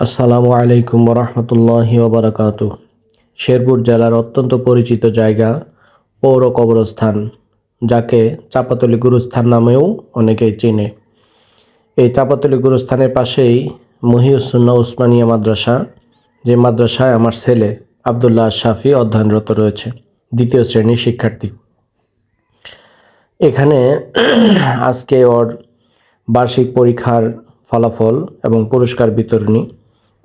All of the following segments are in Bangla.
আসসালামু আলাইকুম রহমতুল্লাহি ওবরাকাত শেরপুর জেলার অত্যন্ত পরিচিত জায়গা, পৌর কবরস্থান, যাকে চাপাতলি গুরুস্থান নামেও অনেকেই চেনে। এই চাপাতলি গুরুস্থানের পাশেই মহিউসুন্না উসমানিয়া মাদ্রাসা, যে মাদ্রাসায় আমার ছেলে আবদুল্লাহ শাফি অধ্যয়নরত রয়েছে, দ্বিতীয় শ্রেণির শিক্ষার্থী। এখানে আজকে ওর বার্ষিক পরীক্ষার ফলাফল এবং পুরস্কার বিতরণী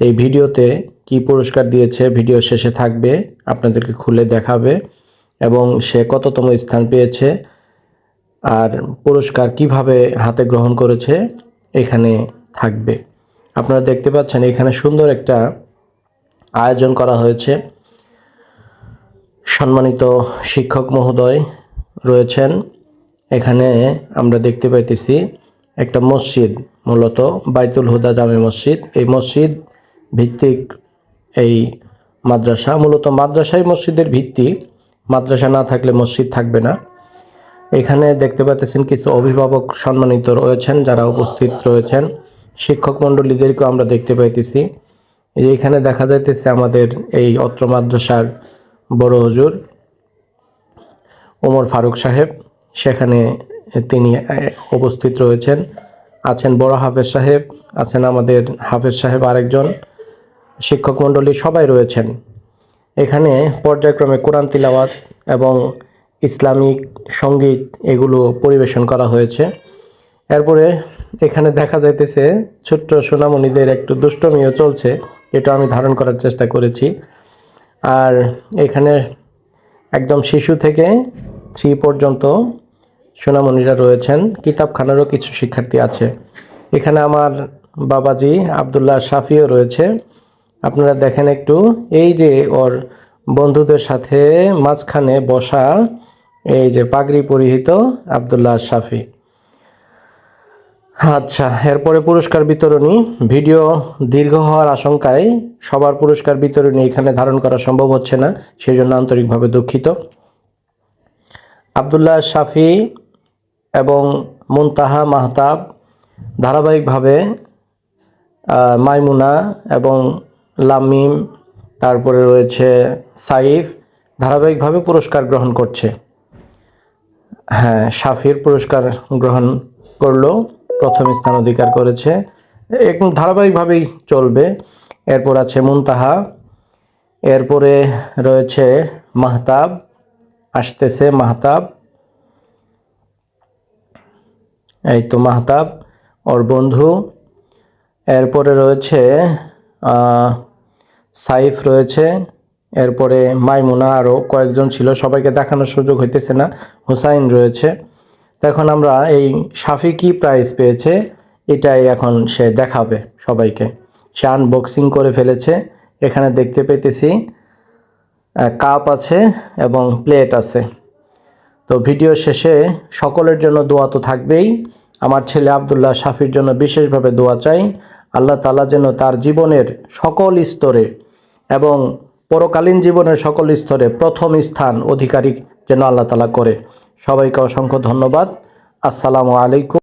তো এই ভিডিওতে কি পুরস্কার দিয়েছে, ভিডিও শেষে থাকবে, আপনাদেরকে খুলে দেখাবে এবং সে কততম স্থান পেয়েছে আর পুরস্কার কীভাবে হাতে গ্রহণ করেছে এখানে থাকবে। আপনারা দেখতে পাচ্ছেন এখানে সুন্দর একটা আয়োজন করা হয়েছে। সম্মানিত শিক্ষক মহোদয় রয়েছেন। এখানে আমরা দেখতে পাইতেছি একটা মসজিদ, মূলত বাইতুল হুদা জামে মসজিদ। এই মসজিদ ভিত্তিক এই মাদ্রাসা। মূলত মাদ্রাসাই মসজিদের ভিত্তি, মাদ্রাসা না থাকলে মসজিদ থাকবে না। এখানে দেখতে পাচ্ছেন কিছু অভিভাবক সম্মানিত রয়েছেন, যারা উপস্থিত রয়েছেন। শিক্ষক মণ্ডলীদেরকেও আমরা দেখতে পাইতেছি। এখানে দেখা যাইতেছে আমাদের এই অত্র মাদ্রাসার বড় হজুর ওমর ফারুক সাহেব। সেখানে তিনি উপস্থিত রয়েছেন। আছেন বড় হাফেজ সাহেব, আছেন আমাদের হাফেজ সাহেব আরেকজন। শিক্ষক মণ্ডলী সবাই রয়েছেন। এখানে পর্যায়ক্রমে কোরআন তিলাওয়াত এবং ইসলামিক সংগীত এগুলো পরিবেশন করা হয়েছে। এরপরে এখানে দেখা যাইতেছে ছোট্ট সোনামণিদের একটু দুষ্টমিও চলছে, এটা আমি ধারণ করার চেষ্টা করেছি। আর এখানে একদম শিশু থেকে থ্রি পর্যন্ত সোনামণিরা রয়েছেন, কিতাবখানারও কিছু শিক্ষার্থী আছে। এখানে আমার বাবাজি আবদুল্লাহ শাফিও রয়েছে। আপনারা দেখেন একটু, এই যে ওর বন্ধুদের সাথে মাঝখানে বসা এই যে পাগড়ি পরিহিত আবদুল্লাহ শাফি। আচ্ছা এরপরে পুরস্কার বিতরণী। ভিডিও দীর্ঘ হওয়ার আশঙ্কায় সবার পুরস্কার বিতরণী এখানে ধারণ করা সম্ভব হচ্ছে না সেই জন্য আন্তরিকভাবে দুঃখিত। আবদুল্লাহ শাফি এবং মুনতাহা মাহতাব ধারাবাহিকভাবে মাইমুনা এবং লামিম, তারপরে রয়েছে সাইফ, ধারাবাহিকভাবে পুরস্কার গ্রহণ করছে। হ্যাঁ শাফির পুরস্কার গ্রহণ করল, প্রথম স্থান অধিকার করেছে। একদম ধারাবাহিকভাবেই চলবে। এরপর আছে মুনতাহা, এরপরে রয়েছে মাহতাব, আসতেছে মাহতাব। এই তো মাহতাব, ওর বন্ধু। এরপরে রয়েছে সাইফ রয়েছে। এরপরে মাইমুনা আরও কয়েকজন ছিল। সবাইকে দেখানোর সুযোগ হইতেছে না। হুসাইন রয়েছে। এখন আমরা এই সাফি কি প্রাইজ পেয়েছে, এটাই এখন সে দেখাবে সবাইকে। সে আনবক্সিং করে ফেলেছে। এখানে দেখতে পেতেছি কাপ আছে এবং প্লেট আছে। তো ভিডিও শেষে সকলের জন্য দোয়া তো থাকবেই। আমার ছেলে আবদুল্লাহ সাফির জন্য বিশেষভাবে দোয়া চাই। আল্লাহ তালা যেন তার জীবনের সকল স্তরে এবং পরকালীন জীবনের সকল স্তরে প্রথম স্থান অধিকারী যেন আল্লাহ তালা করে। সবাইকে অসংখ্য ধন্যবাদ। আসসালামু আলাইকুম।